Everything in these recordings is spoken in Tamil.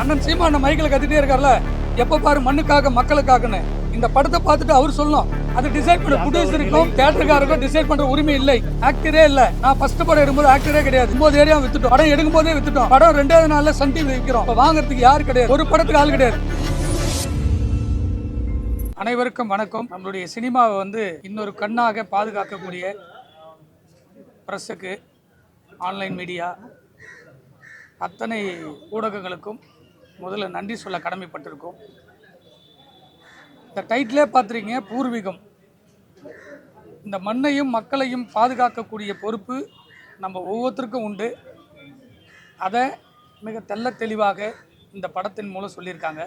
அண்ணன் சீமான மைக்கில் கத்திட்டே இருக்கார்ல. எப்ப பாரு மண்ணுக்காக மக்களுக்காகன்னு. இந்த படத்தை பார்த்துட்டு அவர் சொல்லணும். அது டிசைட் பண்ண ப்ரொடியூசருக்கும் தேட்டருக்காருக்கும் டிசைட் பண்ற உரிமை இல்லை. ஆக்டரே இல்ல. நான் ஃபர்ஸ்ட் படம் எடுக்கும்போது ஆக்டரே கிடையாது. ஒன்பது ஏரியா வித்துட்டோம். படம் எடுக்கும் போதே வித்துட்டோம். படம் ரெண்டாவது நாள்ல சன் டிவி விற்கிறோம் வாங்குறதுக்கு யார் கிடையாது. ஒரு படத்துக்கு ஆள் கிடையாது. அனைவருக்கும் வணக்கம். நம்மளுடைய சினிமாவை வந்து இன்னொரு கண்ணாக பாதுகாக்கக்கூடிய ப்ரெஸ்ஸுக்கு ஆன்லைன் மீடியா அத்தனை ஊடகங்களுக்கும் முதல்ல நன்றி சொல்ல கடமைப்பட்டிருக்கோம். இந்த டைட்டிலே பார்த்துருக்கீங்க பூர்வீகம். இந்த மண்ணையும் மக்களையும் பாதுகாக்கக்கூடிய பொறுப்பு நம்ம ஒவ்வொருத்தருக்கும் உண்டு. அதை மிக தெள்ள தெளிவாக இந்த படத்தின் மூலம் சொல்லியிருக்காங்க.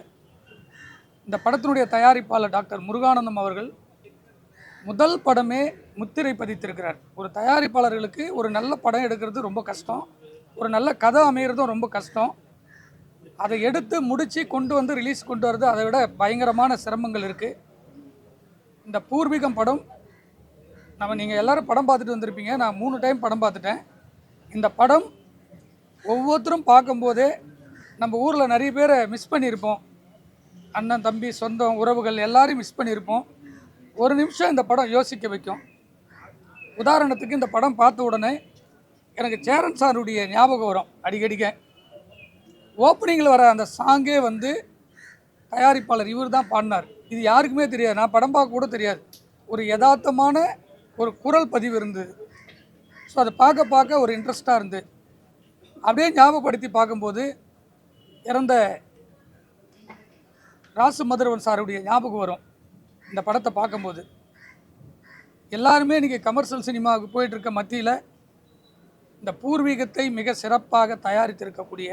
இந்த படத்தினுடைய தயாரிப்பாளர் டாக்டர் முருகானந்தம் அவர்கள் முதல் படமே முத்திரை பதித்திருக்கிறார். ஒரு தயாரிப்பாளர்களுக்கு ஒரு நல்ல படம் எடுக்கிறது ரொம்ப கஷ்டம். ஒரு நல்ல கதை அமைகிறதும் ரொம்ப கஷ்டம். அதை எடுத்து முடித்து கொண்டு வந்து ரிலீஸ் கொண்டு வரது அதை விட பயங்கரமான சிரமங்கள் இருக்குது இந்த பூர்வீகம் படம் நம்ம நீங்கள் எல்லோரும் படம் பார்த்துட்டு வந்திருப்பீங்க. நான் மூணு டைம் படம் பார்த்துட்டேன். இந்த படம் ஒவ்வொருத்தரும் பார்க்கும்போதே நம்ம ஊரில் நிறைய பேரை மிஸ் பண்ணியிருப்போம். அண்ணன் தம்பி சொந்தம் உறவுகள் எல்லாரையும் மிஸ் பண்ணியிருப்போம். ஒரு நிமிஷம் இந்த படம் யோசிக்க வைக்கும். உதாரணத்துக்கு இந்த படம் பார்த்த உடனே எனக்கு சேரன் சாருடைய ஞாபகம் வரும். அடிக்கடிக்க. ஓப்பனிங்கில் வர அந்த சாங்கே வந்து தயாரிப்பாளர் இவர் தான் பாடினார். இது யாருக்குமே தெரியாது. நான் படம் பார்க்க கூட தெரியாது. ஒரு யதார்த்தமான ஒரு குரல் பதிவு இருந்தது. ஸோ அதை பார்க்க பார்க்க ஒரு இன்ட்ரெஸ்டாக இருந்து அப்படியே ஞாபகப்படுத்தி பார்க்கும்போது இறந்த ராசு மதுரவன் சாருடைய ஞாபகம் வரும். இந்த படத்தை பார்க்கும்போது. எல்லாருமே இன்றைக்கி கமர்ஷியல் சினிமாவுக்கு போயிட்டுருக்க மத்தியில் இந்த பூர்வீகத்தை மிக சிறப்பாக தயாரித்திருக்கக்கூடிய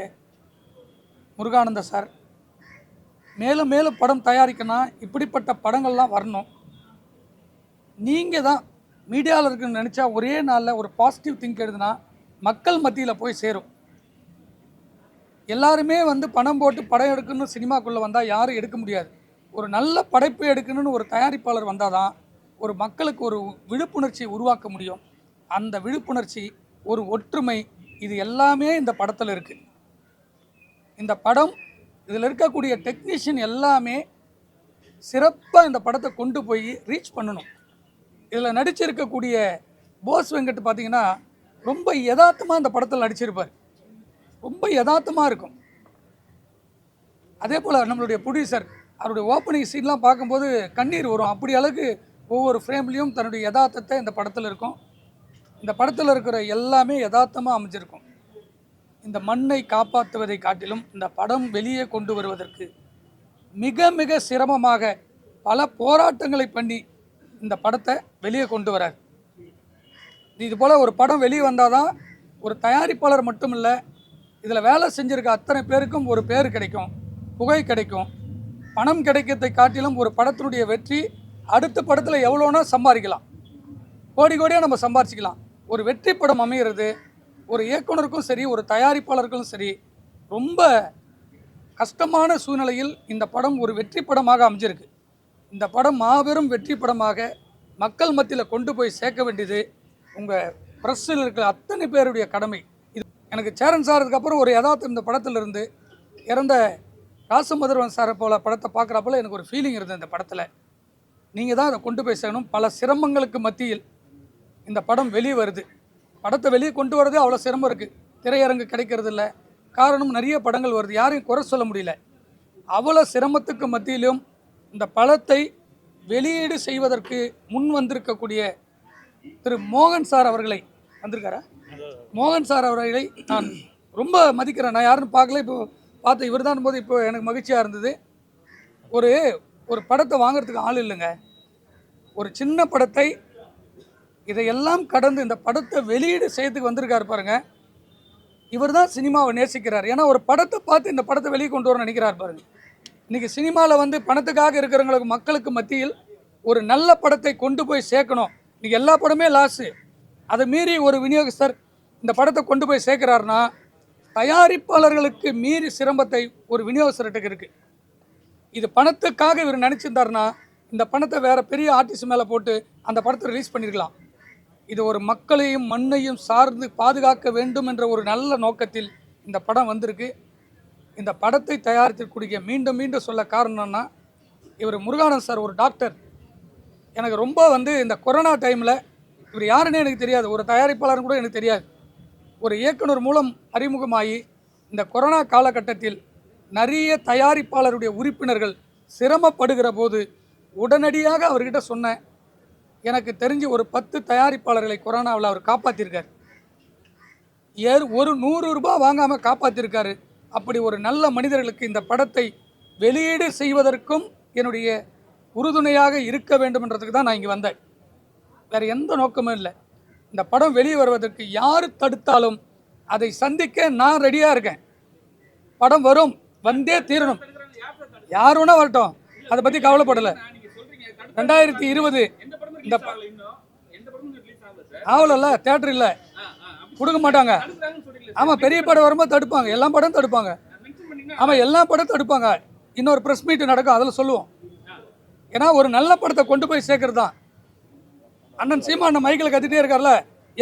முருகானந்த சார். மேலும் மேலும் படம் தயாரிக்கணும்னா இப்படிப்பட்ட படங்கள்லாம் வரணும். நீங்கள் தான் மீடியாவில் இருக்குன்னு நினச்சா ஒரே நாளில் ஒரு பாசிட்டிவ் திங்க் எழுதுனா மக்கள் மத்தியில் போய் சேரும். எல்லாருமே வந்து பணம் போட்டு படம் எடுக்கணும்னு சினிமாக்குள்ளே வந்தால் யாரும் எடுக்க முடியாது. ஒரு நல்ல படைப்பு எடுக்கணும்னு ஒரு தயாரிப்பாளர் வந்தால் தான் ஒரு மக்களுக்கு ஒரு விழிப்புணர்ச்சியை உருவாக்க முடியும். அந்த விழிப்புணர்ச்சி ஒரு ஒற்றுமை இது எல்லாமே இந்த படத்தில் இருக்குது இந்த படம் இதில் இருக்கக்கூடிய டெக்னீஷியன் எல்லாமே சிறப்பாக இந்த படத்தை கொண்டு போய் ரீச் பண்ணணும். இதில் நடிச்சிருக்கக்கூடிய போஸ் வெங்கட் பார்த்தீங்கன்னா ரொம்ப யதார்த்தமாக இந்த படத்தில் நடிச்சிருப்பார். ரொம்ப யதார்த்தமாக இருக்கும். அதே போல் நம்மளுடைய ப்ரொடியூசர் அவருடைய ஓப்பனிங் சீன்லாம் பார்க்கும்போது கண்ணீர் வரும். அப்படி அளவுக்கு ஒவ்வொரு ஃப்ரேம்லேயும் தன்னுடைய யதார்த்தத்தை இந்த படத்தில் இருக்கும். இந்த படத்தில் இருக்கிற எல்லாமே யதார்த்தமாக அமைஞ்சிருக்கும். இந்த மண்ணை காப்பாற்றுவதை காட்டிலும் இந்த படம் வெளியே கொண்டு வருவதற்கு மிக மிக சிரமமாக பல போராட்டங்களை பண்ணி இந்த படத்தை வெளியே கொண்டு வரார். இது போல் ஒரு படம் வெளியே வந்தால் தான் ஒரு தயாரிப்பாளர் மட்டும் இல்லை இதில் வேலை செஞ்சுருக்க அத்தனை பேருக்கும் ஒரு பேர் கிடைக்கும் புகை கிடைக்கும். பணம் கிடைக்கிறதை காட்டிலும் ஒரு படத்தினுடைய வெற்றி அடுத்த படத்தில் எவ்வளோனா சம்பாதிக்கலாம். கோடி கோடியாக நம்ம சம்பாரிச்சிக்கலாம். ஒரு வெற்றி படம் அமைகிறது ஒரு இயக்குனருக்கும் சரி ஒரு தயாரிப்பாளருக்கும் சரி ரொம்ப கஷ்டமான சூழ்நிலையில் இந்த படம் ஒரு வெற்றி படமாக அமைஞ்சிருக்கு. இந்த படம் மாபெரும் வெற்றி படமாக மக்கள் மத்தியில் கொண்டு போய் சேர்க்க வேண்டியது உங்கள் ப்ரெஸ்ஸில் இருக்கிற அத்தனை பேருடைய கடமை. இது எனக்கு சேரன் சார் அதுக்கப்புறம் ஒரு யதார்த்தம் இந்த படத்தில் இருந்து இறந்த ராசமதுரவன் சாரை போல படத்தை பார்க்குறப்போல எனக்கு ஒரு ஃபீலிங் இருந்தது இந்த படத்தில். நீங்கள் தான் அதை கொண்டு போய் சேரணும் பல சிரமங்களுக்கு மத்தியில் இந்த படம் வெளியே வருது படத்தை வெளியே கொண்டு வரதே அவ்வளோ சிரமம் இருக்குது திரையரங்கு கிடைக்கிறது இல்லை காரணம் நிறைய படங்கள் வருது. யாரையும் குறை சொல்ல முடியல. அவ்வளோ சிரமத்துக்கு மத்தியிலும் இந்த படத்தை வெளியீடு செய்வதற்கு முன் வந்திருக்கக்கூடிய திரு மோகன் சார் அவர்களை வந்திருக்காரா? மோகன் சார் அவர்களை நான் ரொம்ப மதிக்கிறேன். நான் யாருன்னு பார்க்கல. இப்போ பார்த்து இவர் தான் போது இப்போ எனக்கு மகிழ்ச்சியாக இருந்தது. ஒரு ஒரு படத்தை வாங்குறதுக்கு ஆள் இல்லைங்க. ஒரு சின்ன படத்தை இதையெல்லாம் கடந்து இந்த படத்தை வெளியீடு செய்யறதுக்கு வந்திருக்காரு பாருங்க. இவர் தான் சினிமாவை நேசிக்கிறார். ஏன்னா ஒரு படத்தை பார்த்து இந்த படத்தை வெளியே கொண்டு வர நினைக்கிறார் பாருங்க. இன்னைக்கு சினிமாவில் வந்து பணத்துக்காக இருக்கிறவங்களுக்கு மக்களுக்கு மத்தியில் ஒரு நல்ல படத்தை கொண்டு போய் சேர்க்கணும். இன்னைக்கு எல்லா படமே லாஸு அதை மீறி ஒரு விநியோகஸ்தர் இந்த படத்தை கொண்டு போய் சேர்க்குறாருன்னா தயாரிப்பாளர்களுக்கு மீறி சிரமத்தை ஒரு விநியோகஸ்தர்கிட்ட இருக்குது இது பணத்துக்காக இவர் நினச்சிருந்தாருன்னா இந்த பணத்தை வேறு பெரிய ஆர்டிஸ்ட் மேலே போட்டு அந்த படத்தை ரிலீஸ் பண்ணியிருக்கலாம் இது ஒரு மக்களையும் மண்ணையும் சார்ந்து பாதுகாக்க வேண்டும் என்ற ஒரு நல்ல நோக்கத்தில் இந்த படம் வந்திருக்கு. இந்த படத்தை தயாரித்திருக்கூடிய மீண்டும் மீண்டும் சொல்ல காரணம்னா இவர் முருகானந்த் சார் ஒரு டாக்டர். எனக்கு ரொம்ப வந்து இந்த கொரோனா டைமில் இவர் யாருன்னே எனக்கு தெரியாது. ஒரு தயாரிப்பாளர் கூட எனக்கு தெரியாது. ஒரு இயக்குனர் மூலம் அறிமுகமாகி இந்த கொரோனா காலகட்டத்தில் நிறைய தயாரிப்பாளருடைய உறுப்பினர்கள் சிரமப்படுகிற போது உடனடியாக அவர்கிட்ட சொன்னேன் எனக்கு தெரிஞ்சு ஒரு பத்து தயாரிப்பாளர்களை கொரோனாவில் அவர் காப்பாற்றிருக்கார் ஏர் ஒரு நூறு ரூபாய் வாங்காமல் காப்பாற்றிருக்காரு அப்படி ஒரு நல்ல மனிதர்களுக்கு இந்த படத்தை வெளியீடு செய்வதற்கும் என்னுடைய உறுதுணையாக இருக்க வேண்டும்ன்றதுக்கு தான் நான் இங்கே வந்தேன். வேறு எந்த நோக்கமும் இல்லை. இந்த படம் வெளியே வருவதற்கு யார் தடுத்தாலும் அதை சந்திக்க நான் ரெடியாக இருக்கேன். படம் வரும் வந்தே தீரணும். யார் வேணா வரட்டும். அதை பற்றி கவலைப்படலை. ரெண்டாயிரத்தி இருபது இந்த ஆகலல்ல தேட்டர் இல்லை. கொடுக்க மாட்டாங்க. ஆமாம் பெரிய படம் வரும்போது தடுப்பாங்க. எல்லா படம் தடுப்பாங்க. ஆமாம் எல்லா படம் தடுப்பாங்க. இன்னொரு ப்ரெஸ் மீட் நடக்கும் அதில் சொல்லுவோம். ஏன்னா ஒரு நல்ல படத்தை கொண்டு போய் சேர்க்கறது தான் அண்ணன் சீமான் மைக்கில் கத்திட்டே இருக்கார்ல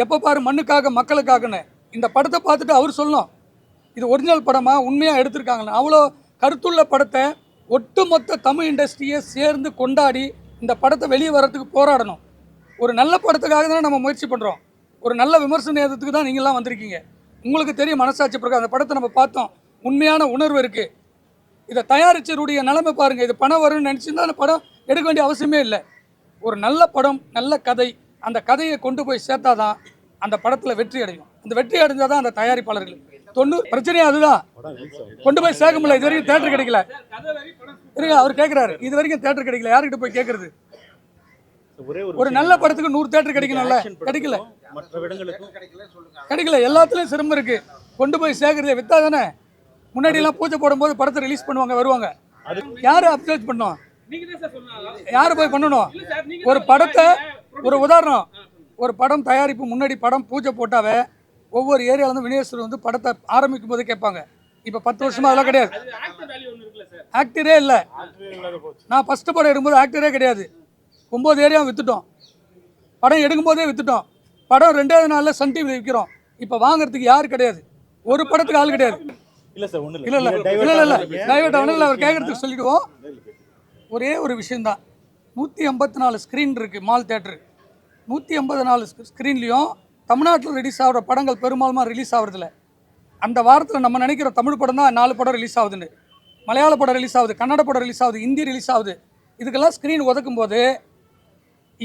எப்போ பாரு மண்ணுக்காக மக்களுக்காகன்னு. இந்த படத்தை பார்த்துட்டு அவர் சொல்லணும். இது ஒரிஜினல் படமா உண்மையாக எடுத்திருக்காங்கன்னு. அவ்வளோ கருத்துள்ள படத்தை ஒட்டுமொத்த தமிழ் இண்டஸ்ட்ரியை சேர்ந்து கொண்டாடி இந்த படத்தை வெளியே வர்றதுக்கு போராடணும். ஒரு நல்ல படத்துக்காக தானே நம்ம முயற்சி பண்ணுறோம் ஒரு நல்ல விமர்சனத்துக்கு தான் நீங்களாம் வந்திருக்கீங்க. உங்களுக்கு தெரியும் மனசாட்சி பிறகு அந்த படத்தை நம்ம பார்த்தோம். உண்மையான உணர்வு இருக்குது இதை தயாரிச்சருடைய நிலைமை பாருங்கள் இது பணம் வரும்னு நினச்சிருந்தா அந்த படம் எடுக்க வேண்டிய அவசியமே இல்லை. ஒரு நல்ல படம் நல்ல கதை அந்த கதையை கொண்டு போய் சேர்த்தாதான் அந்த படத்தில் வெற்றி அடையும். அந்த வெற்றி அடைஞ்சால் தான் அந்த தயாரிப்பாளர்களுக்கு தொண்ணூறு பிரச்சனையே அதுதான். கொண்டு போய் சேர்க்க முடியல. இது வரைக்கும் தேட்டர் கிடைக்கல. இருங்க அவர் கேட்குறாரு இது வரைக்கும் தேட்டர் கிடைக்கல. யார்கிட்ட போய் கேட்கறது ஒரே நல்ல படத்துக்கு நூறு தேட்டர் கிடைக்கணும்ல. கிடைக்கல படத்துக்கும் மற்ற இடங்களுக்கும். கிடைக்கல. எல்லாத்துலயும் சிரமம் இருக்கு. கொண்டு போய் சேர்க்கறதே வித்தா தானே? முன்னாடி எல்லாம் பூஜை போடும்போது படத்தை ரிலீஸ் பண்ணுவாங்க வருவாங்க. யாரு அப்ரோச் பண்ணோம்? யாரு போய் பண்ணணும்? ஒரு படத்தை ஒரு உதாரணம். ஒரு படம் தயாரிப்பு முன்னாடி படம் பூஜை போட்டாவே ஒவ்வொரு ஏரியால இருந்து வினேஸ்வர் வந்து படத்தை ஆரம்பிக்கும் போது கேட்பாங்க. இப்போ பத்து வருஷமா அதெல்லாம் கிடையாது. ஆக்டரே இல்லை. நான் ஃபர்ஸ்ட் படம் எடுக்கும்போது ஆக்டரே கிடையாது. ஒம்பது ஏரியா வித்துட்டோம். படம் எடுக்கும்போதே வித்துட்டோம். படம் ரெண்டாவது நாளில் சன் டிவி விற்கிறோம் இப்போ வாங்குறதுக்கு யார் கிடையாது. ஒரு படத்துக்கு ஆள் கிடையாது. இல்ல சார் ஒண்ணு இல்ல. இல்ல இல்ல. இல்ல இல்ல. டைவர்ட் அவர் கேட்கறதுக்கு சொல்லிடுவோம். ஒரே ஒரு விஷயம்தான் நூற்றி ஐம்பத்தி நாலு ஸ்க்ரீன் இருக்குது மால் தேட்டரு நூற்றி ஐம்பது நாலு ஸ்க்ரீன்லேயும் தமிழ்நாட்டில் ரிலீஸ் ஆகிற படங்கள் பெரும்பாலும் ரிலீஸ் ஆகுறதில்ல அந்த வாரத்தில் நம்ம நினைக்கிற தமிழ் படம் தான் நாலு படம் ரிலீஸ் ஆகுதுன்னு. மலையாள படம் ரிலீஸ் ஆகுது கன்னட படம் ரிலீஸ் ஆகுது ஹிந்தி ரிலீஸ் ஆகுது. இதுக்கெல்லாம் ஸ்க்ரீன் ஒதுக்கும் போது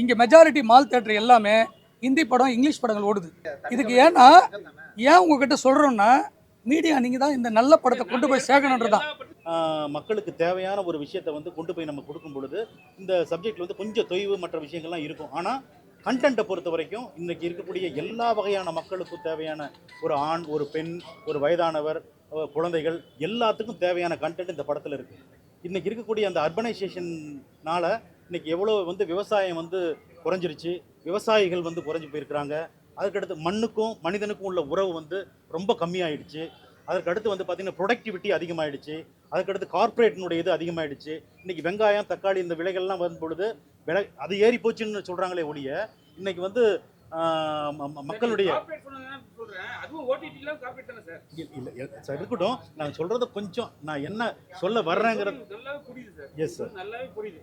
இங்கே மெஜாரிட்டி மால் தேட்டர் எல்லாமே ஹிந்தி படம் இங்கிலீஷ் படங்கள் ஓடுது. இதுக்கு ஏன்னா ஏன் உங்ககிட்ட சொல்கிறோன்னா மீடியா நீங்கள் தான் இந்த நல்ல படத்தை கொண்டு போய் சேர்க்கணுன்றது தான் மக்களுக்கு தேவையான ஒரு விஷயத்தை வந்து கொண்டு போய் நம்ம கொடுக்கும் பொழுது இந்த சப்ஜெக்ட்ல வந்து கொஞ்சம் தொய்வு மற்ற விஷயங்கள்லாம் இருக்கும். ஆனால் கண்டென்ட்டை பொறுத்த வரைக்கும் இன்றைக்கி இருக்கக்கூடிய எல்லா வகையான மக்களுக்கும் தேவையான ஒரு ஆண் ஒரு பெண் ஒரு வயதானவர் குழந்தைகள் எல்லாத்துக்கும் தேவையான கண்டென்ட் இந்த படத்தில் இருக்குது இன்றைக்கி இருக்கக்கூடிய அந்த அர்பனைசேஷன்னால் இன்றைக்கி எவ்வளோ வந்து விவசாயம் வந்து குறைஞ்சிருச்சு விவசாயிகள் வந்து குறைஞ்சி போயிருக்கிறாங்க. அதுக்கடுத்து மண்ணுக்கும் மனிதனுக்கும் உள்ள உறவு வந்து ரொம்ப கம்மியாயிடுச்சு. அதற்கடுத்து வந்து பார்த்தீங்கன்னா ப்ரொடக்டிவிட்டி அதிகமாகிடுச்சு அதுக்கடுத்து கார்ப்பரேட்டினுடைய இது அதிகமாகிடுச்சு இன்றைக்கி வெங்காயம் தக்காளி இந்த விலைகள்லாம் வரும் பொழுது விலை அது ஏறி போச்சுன்னு சொல்கிறாங்களே ஒழிய இன்னைக்கு வந்து ஆஹ், ம- ம- மக்களுடைய இல்ல, இல்ல, சார் இருக்கட்டும். நான் சொல்றத கொஞ்சம் நான் என்ன சொல்ல வர்றேங்கிறது எஸ் சார்.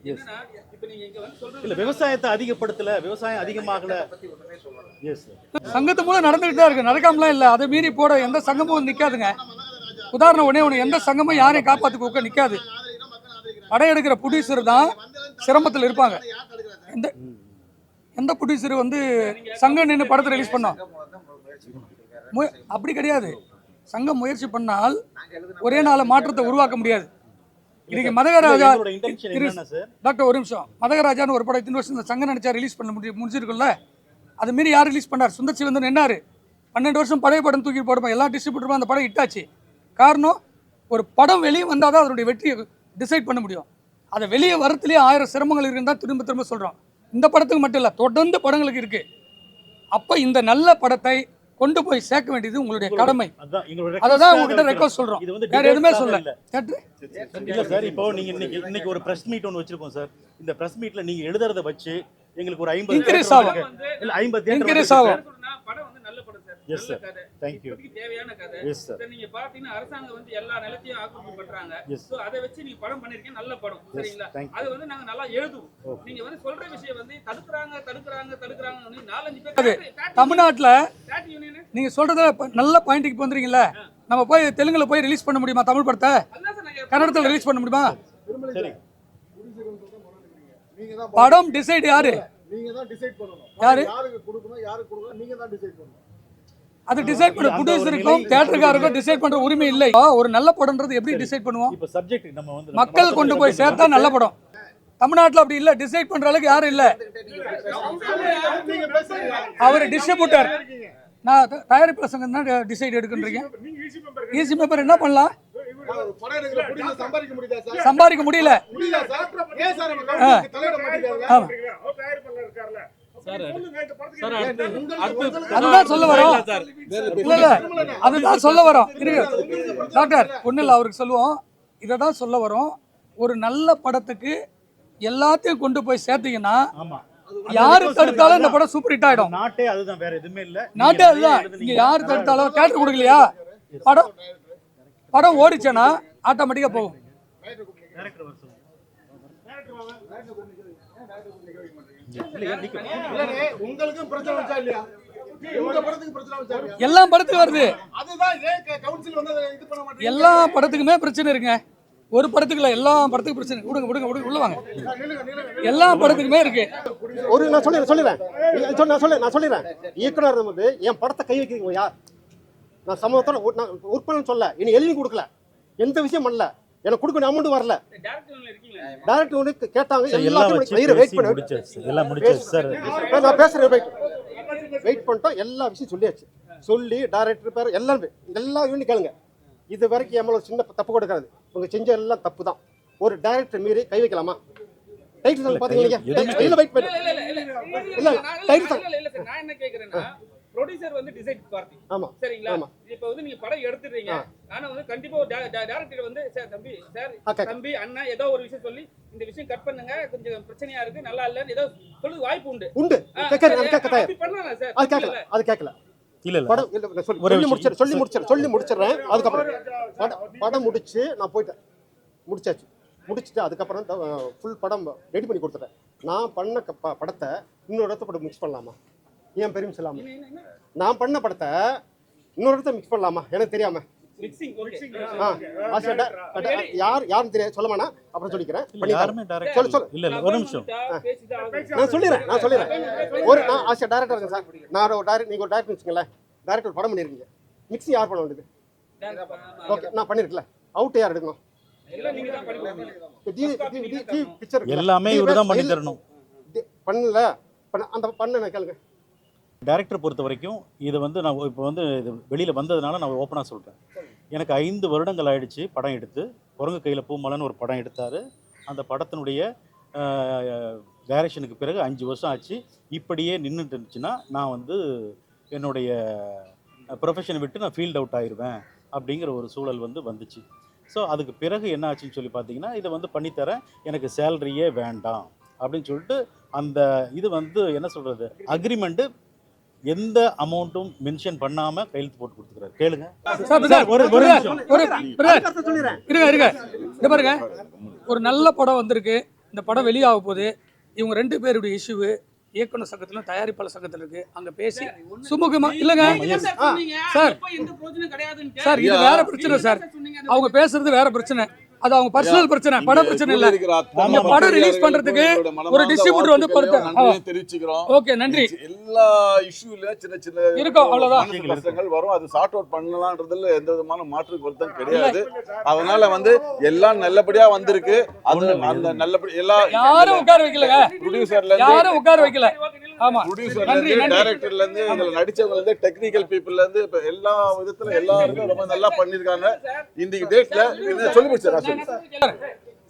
எஸ் இல்ல விவசாயத்தை அதிகப்படுத்தல விவசாயம் அதிகமாகல. எஸ் சார் சங்கத்து மூலம் நடந்துகிட்டு தான் இருக்கு. நடக்காமலாம் இல்லை. அதை மீறி போட எந்த சங்கமும் நிற்காதுங்க உதாரணம் ஒண்ணே ஒன்று எந்த சங்கமும் யாரையும் காப்பாற்றி கொடுக்க நிற்காது படம் எடுக்கிற ப்ரொடியூசர் தான் சிரமத்தில் இருப்பாங்க. எந்த எந்த ப்ரொடியூசர் வந்து சங்கம் நின்று படத்தை ரிலீஸ் பண்ணோம் அப்படி கிடையாது. சங்கம் முயற்சி பண்ணால் ஒரே நாள் மாற்றத்தை உருவாக்க முடியாது. இன்னைக்கு மதகராஜா டாக்டர் ஒரு நிமிஷம். மதகராஜான்னு ஒரு படம் இத்தனை வருஷம் இந்த சங்கம் நினைச்சா ரிலீஸ் பண்ண முடியும் முடிஞ்சிருக்குல்ல அது மாரி யார் ரிலீஸ் பண்ணார்? சுந்தர் சி வந்து நின்னாரு பன்னெண்டு வருஷம் பழைய படம் தூக்கி போடுமா எல்லா டிஸ்ட்ரிபியூட்டரும் அந்த படம் இட்டாச்சு காரணம் ஒரு படம் வெளியே வந்தால் தான் அதனுடைய வெற்றியை டிசைட் பண்ண முடியும். அதை வெளியே வரத்துலேயே ஆயிரம் சிரமங்கள் இருந்தால் திரும்ப திரும்ப சொல்கிறோம் இந்த படத்துக்கு மட்டும் இல்லை தொடர்ந்து படங்களுக்கு இருக்குது அப்போ இந்த நல்ல படத்தை கொண்டு போய் சேர்க்க வேண்டியது உங்களுடைய கடமை. அதை தான் உங்ககிட்ட. ரெக்வஸ்ட் சொல்கிறோம் வேற எதுவுமே debate-ஆக சொல்ல இல்ல. சார் இப்போ நீங்க இன்னைக்கு இன்னைக்கு ஒரு பிரஸ் மீட் ஒன்று வச்சிருக்கோம் சார் இந்த பிரஸ் மீட்ல நீங்க எழுதுறத வச்சு எங்களுக்கு ஒரு ஐம்பது theatre ஆகும். இல்ல ஐம்பது theatre Increase ஆகும். சார். இப்போதைக்கு தேவையான கதை. எஸ் சார் நீங்க பாத்தீங்கன்னா அரசாங்கம் வந்து எல்லா நிலத்தையும் ஆக்கிரமிப்பு பண்றாங்க. சோ அதை வச்சு நீங்க படம் பண்ணிருக்கீங்க. நல்ல படம். சரிங்களா. அது வந்து நாங்க நல்லா எழுதுவோம். நீங்க வந்து சொல்ற விஷயம் வந்து தடுக்குறாங்க தடுக்குறாங்க தடுக்குறாங்க நாலஞ்சு பேர் தமிழ்நாட்டில் நீங்கள் சொல்கிறத நல்ல பாயிண்ட்டுக்கு வந்துறீங்களா நம்ம போய் தெலுங்குல போய் ரிலீஸ் பண்ண முடியுமா தமிழ் படத்தை? அதான் சார் நாங்க கன்னடத்தில் ரிலீஸ் பண்ண முடியுமா? சரி. நீங்க தான் படம் டிசைட் யாரு? நீங்க தான் டிசைட் பண்ணணும். யாரு? யாருக்கு கொடுக்கணும் யாருக்கு கொடுக்கணும் நீங்க தான் டிசைட் பண்ணணும். அது டிசைட் பண்ண ப்ரொடியூசருக்கும் தேட்டருக்காருக்கும் டிசைட் பண்ற உரிமை இல்லை. ஒரு நல்ல படம்ன்றது எப்படி டிசைட் பண்ணுவோம்? இப்போ சப்ஜெக்ட் நம்ம வந்து மக்கள் கொண்டு போய் சேர்த்தா நல்ல படம். தமிழ்நாட்டில் அப்படி இல்லை. டிசைட் பண்ற அளவுக்கு யாரும் இல்லை. அவர் டிஸ்ட்ரிபியூட்டர் நான் த- தயாரிப்பாளர் சங்கம் தான் டிசைட் எடுக்கின்றீங்க. ஈசி மெம்பர் என்ன பண்ணலாம்? ஒரு படம் எடுக்கிற புடிச்சு சம்பாதிக்க முடியுதா சார். சம்பாதிக்க முடியல முடியல சார் ஏன் சார் நம்ம கவர்மெண்ட் தலையிட மாட்டேங்கிறாங்க ஆமா உங்களுக்கு அதுதான் சொல்ல வரோம். இல்ல இல்ல அதுதான் சொல்ல வரோம். டாக்டர் ஒன்றும் இல்லை அவருக்கு சொல்லுவோம். இதை தான் சொல்ல வரோம். ஒரு நல்ல படத்துக்கு எல்லாத்தையும் கொண்டு போய் சேர்த்தீங்கன்னா ஆமா. யாரு தடுத்தாலும் இந்த படம் சூப்பர் ஹிட் ஆயிடும். நாட்டே அதுதான் வேற எதுவுமே இல்ல. நாட்டே அதுதான். இங்க யாரு தடுத்தாலும் தேட்டர் கொடுக்கலையா? படம் படம் ஓடிச்சேன்னா ஆட்டோமேட்டிக்கா போகும். உங்களுக்கும் பிரச்சனை வச்சா இல்லையா? உங்க படத்துக்கு பிரச்சனை வச்சா இல்லையா? எல்லா படத்துக்கும் வருது. அதுதான் ஏன் கவுன்சில் வந்து அதை இது பண்ண மாட்டேங்குது. எல்லா படத்துக்குமே பிரச்சனை இருக்குங்க. ஒரு படத்துக்கு இல்ல எல்லா படத்துக்கும் பிரச்சனை. விடுங்க விடுங்க விடுங்க உள்ள வாங்க. நில்லுங்க நில்லுங்க எல்லா படத்துக்குமே இருக்கு. ஒரு நான் சொல்லிடுறேன் சொல்லிடுறேன். நான் சொல்ல நான் சொல்லிடுறேன் இயக்குனர் வந்து என் படத்தை கை வைக்கிறீங்க யார்? நான் சமூகத்தோட நான் உற்பத்தி சொல்ல இனி எழுதி கொடுக்கல. எந்த விஷயம் பண்ணல. எனக்கு கொடுக்கணும் அமௌண்ட் வரல டேரக்டர் வந்து கேட்டாங்க எல்லாத்தையும் வெயிட் பண்ண எல்லாம் முடிச்சாச்சு சார் நான் பேசுறேன் வெயிட் வெயிட் பண்ணிட்டோம் எல்லா விஷயம் சொல்லியாச்சு சொல்லி டைரக்டர் பேர் எல்லாமே எல்லா யூனிட் கேளுங்க இது வரைக்கும் ஒரு சின்ன தப்பு கொடுக்காது உங்க செஞ்ச எல்லாம் தப்பு தான் ஒரு டைரக்டர் மீறி கை வைக்கலாமா டைட்டில் பாத்தீங்க எதுவுமே கையில வெயிட் பண்ணு இல்ல இல்ல இல்ல இல்ல இல்ல, இல்ல இல்ல இல்ல சார் நான் என்ன கேக்குறேன்னா ப்ரொடியூசர் வந்து டிசைட் பார்ட்டி ஆமா சரிங்களா? ஆமா. இப்ப வந்து நீங்க படம் எடுத்துறீங்க ஆனா வந்து கண்டிப்பா டேரக்டர் வந்து சார் தம்பி சார். தம்பி அண்ணா ஏதோ ஒரு விஷயம் சொல்லி இந்த விஷயம் கட் பண்ணுங்க. கொஞ்சம் பிரச்சனையா இருக்கு நல்லா இல்லன்னு ஏதோ சொல்லு வாய்ப்பு உண்டு. உண்டு. பண்ணலாம் சார். அது கேட்கல அது கேட்கல. இல்ல இல்ல. படம் இல்ல, இல்ல, சொல்லி ஒரே சொல்லி. முடிச்சிடுறேன் சொல்லி முடிச்சிடுறேன். அதுக்கப்புறம் படம் படம் முடிச்சு நான் போயிட்டேன். முடிச்சாச்சு. முடிச்சுட்டு அதுக்கப்புறம் ஃபுல் படம் ரெடி பண்ணி கொடுத்துட்டேன். நான் பண்ண படத்தை இன்னொரு இடத்த படம் மிக்ஸ் பண்ணலாமா? ஏன் பெருமிச்சு இல்லாம நான் பண்ண படத்தை இன்னொரு இடத்த மிக்ஸ் பண்ணலாமா? எனக்கு தெரியாம. மிக்சிங் ஓகே ஆ ஆசை ட- ட- யார் யாருன்னு தெரியாது சொல்ல வேணாம். அப்புறம் சொல்லிக்கிறேன். யாருமே சொல்லு, சொல்லு. இல்ல ஒரு நிமிஷம். நான் சொல்லிடுறேன் நான் சொல்லிடுறேன் ஒரு நான் ஆசை டேரக்டர் இருக்கேன் சார். நான் ஒரு டேரக்டர் நீங்கள் ஒரு டேரக்டர் வச்சுங்களேன் டேரக்டர் படம் பண்ணியிருக்கீங்க மிக்ஸி யார் பண்ண வேண்டியது? ஓகே நான் பண்ணியிருக்கல அவுட் யார் எடுக்கணும்? எல்லாம் நீங்க தான் பண்ணி பிக்சர் எல்லாமே இவரு தான் பண்ணி தரணும். பண்ணல. பண்ண அந்த பண்ண கேளுங்க. டேரக்டர் பொறுத்த வரைக்கும் இது வந்து நான் இப்போ வந்து இது வெளியில் வந்ததுனால நான் ஓப்பனாக சொல்கிறேன் எனக்கு ஐந்து வருடங்கள் ஆயிடுச்சு படம் எடுத்து. குரங்கு கையில் பூமலன்னு ஒரு படம் எடுத்தார். அந்த படத்தினுடைய டைரக்ஷனுக்கு பிறகு அஞ்சு வருஷம் ஆச்சு. இப்படியே நின்றுட்டு இருந்துச்சுன்னா நான் வந்து என்னுடைய ப்ரொஃபஷனை விட்டு நான் ஃபீல்ட் அவுட் ஆயிடுவேன் அப்படிங்கிற ஒரு சூழல் வந்து வந்துச்சு. ஸோ அதுக்கு பிறகு என்ன ஆச்சுன்னு சொல்லி பார்த்தீங்கன்னா இதை வந்து பண்ணித்தரேன். எனக்கு சேலரியே வேண்டாம் அப்படின்னு சொல்லிட்டு அந்த இது வந்து என்ன சொல்கிறது அக்ரிமெண்ட்டு எந்த அமௌண்ட்டும் மென்ஷன் பண்ணாம கையெழுத்து போட்டு கொடுத்துக்கிறாரு. கேளுங்க. இருங்க இருங்க. இந்த பாருங்க ஒரு நல்ல படம் வந்திருக்கு. இந்த படம் வெளியாக போகுது. இவங்க ரெண்டு பேருடைய இஷ்யூ இயக்குனர் சங்கத்திலும் தயாரிப்பாளர் சங்கத்தில் இருக்கு. அங்க பேசி சுமூகமா இல்லைங்க. சார். சார் இது வேற பிரச்சனை சார். அவங்க பேசுறது வேற பிரச்சனை. அது அவங்க பர்சனல் பிரச்சனை படம் பிரச்சனை இல்ல. இந்த படம் release பண்றதுக்கு ஒரு distributor வந்து. தெரிவிச்சுக்கிறோம். ஓகே நன்றி. எல்லா இஷ்யூல சின்ன சின்ன இருக்கும், அவ்வளவுதான். கஷ்டங்கள் வரும். அது சார்ட் அவுட் பண்ணலாம்ன்றதுல எந்த விதமான மாற்று கருத்தும் கிடையாது. அதனால வந்து எல்லாம் நல்லபடியா வந்திருக்கு. அது அந்த நல்லபடி எல்லா யாரும் உட்கார வைக்கலங்க. ப்ரொடியூசர்ல இருந்து யாரும் உட்கார வைக்கல. ஆமா. டைரக்டர்ல இருந்து இதுல நடிச்சவங்க இருந்து டெக்னிக்கல் பீப்புள்ல இருந்து இப்ப எல்லா விதத்துல எல்லாருமே ரொம்ப நல்லா பண்ணிருக்காங்க இன்னைக்கு டேட்ல சொல்லி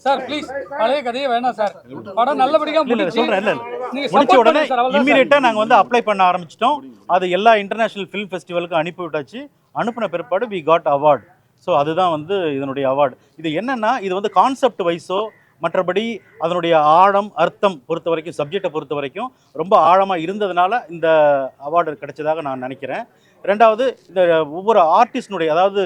சார் ப்ளீஸ் பழைய கதையே வேணாம் சார். படம் நல்லபடியா இல்ல இல்ல இல்ல நீங்க முடிச்ச support உடனே பண்ணுங்க சார், அவ்வளவுதான் சார். இம்மீடியட்டா நாங்க வந்து அப்ளை பண்ண ஆரம்பிச்சிட்டோம். அது எல்லா இன்டர்நேஷனல் ஃபிலிம் ஃபெஸ்டிவலுக்கும் அனுப்பி விட்டாச்சு. அனுப்பின பிற்பாடு வி காட் அவார்ட் ஸோ அதுதான் வந்து இதனுடைய அவார்டு இது என்னன்னா இது வந்து கான்செப்ட் வைஸோ மற்றபடி அதனுடைய ஆழம் அர்த்தம் பொறுத்த வரைக்கும் சப்ஜெக்டை பொறுத்த வரைக்கும் ரொம்ப ஆழமாக இருந்ததுனால இந்த அவார்டு கிடைச்சதாக நான் நினைக்கிறேன். ரெண்டாவது இந்த ஒவ்வொரு ஆர்டிஸ்டினுடைய அதாவது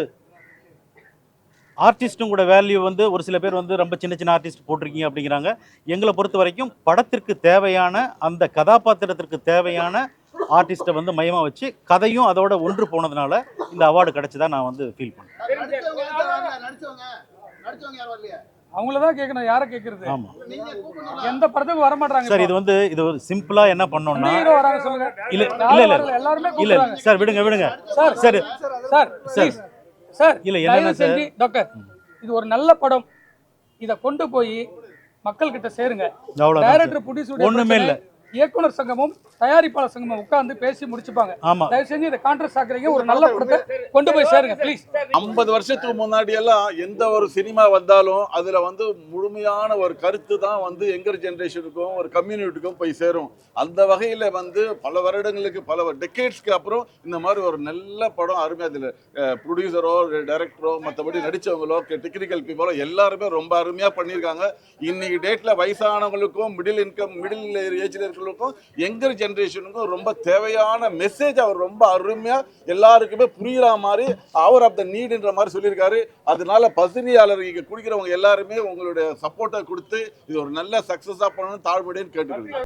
ஆர்டிஸ்ட்டும் கூட வேல்யூ வந்து ஒரு சில பேர் வந்து ரொம்ப சின்ன சின்ன ஆர்டிஸ்ட் போட்டிருக்கீங்க அப்படிங்கிறாங்க. எங்களை பொறுத்த வரைக்கும் படத்திற்கு தேவையான அந்த கதாபாத்திரத்திற்கு தேவையான ஆர்டிஸ்ட்டை வந்து மையமாக வச்சு கதையும் அதோட ஒன்று போனதுனால இந்த அவார்டு கிடைச்சதா நான் வந்து ஃபீல் பண்ணேன் நடிச்சவங்க யார் வரல? நடிச்சவங்க நடிச்சவங்க யார் வரலையா அவங்கள தான் கேட்கணும் யாரை கேட்கறது? நீங்க கூப்பிடணும்ல எந்த படத்துக்கு வர மாட்டாங்க சார் இது வந்து இது ஒரு சிம்பிளாக என்ன பண்ணோம்னா வராங்க சொல்லுங்க. இல்ல இல்ல இல்ல. எல்லாருமே இல்ல சார் விடுங்க விடுங்க. Sir sir sir please. Sir இல்ல, தயவு செஞ்சு டாக்டர் இது ஒரு நல்ல படம். இத கொண்டு போய் மக்கள் கிட்ட சேருங்க டைரக்டர் ப்ரொடியூசர் ஒண்ணுமே இல்ல. இயக்குனர் சங்கமும் தயாரிப்பாளர் சங்கமும் உட்கார்ந்து பேசி முடிச்சுப்பாங்க. ஆமாம் தயவு செஞ்சு இதை கான்ட்ராக்ட் ஆக்குறீங்க ஒரு நல்ல படத்தை கொண்டு போய் சேருங்க ப்ளீஸ் ஐம்பது வருஷத்துக்கு முன்னாடி எல்லாம் எந்த ஒரு சினிமா வந்தாலும் அதுல வந்து முழுமையான ஒரு கருத்து தான் வந்து எங்கர் ஜெனரேஷனுக்கும் ஒரு கம்யூனிட்டிக்கும் போய் சேரும். அந்த வகையில வந்து பல வருடங்களுக்கு பல டெக்கேட்ஸ்க்கு அப்புறம் இந்த மாதிரி ஒரு நல்ல படம் அருமையா அதுல ப்ரொடியூசரோ டைரக்டரோ மற்றபடி நடிச்சவங்களோ டெக்னிக்கல் பீப்புளோ எல்லாருமே ரொம்ப அருமையா பண்ணியிருக்காங்க. இன்னைக்கு டேட்ல வயசானவங்களுக்கும் மிடில் இன்கம் மிடில் ஏஜ்ல இருக்கிறவங்களுக்கும் எங்கர் ஜென்ரேஷனுக்கும் ரொம்ப தேவையான மெசேஜ் அவர் ரொம்ப அருமையா எல்லாருக்குமே புரிகிற மாதிரி அவர் ஆஃப் த நீடுன்ற மாதிரி சொல்லியிருக்காரு. அதனால பசினியாளர் இங்கே குடிக்கிறவங்க எல்லாருமே உங்களுடைய சப்போர்ட்டை கொடுத்து இது ஒரு நல்ல சக்சஸா பண்ணணும்னு தாழ்படின்னு கேட்டுக்கிறேன்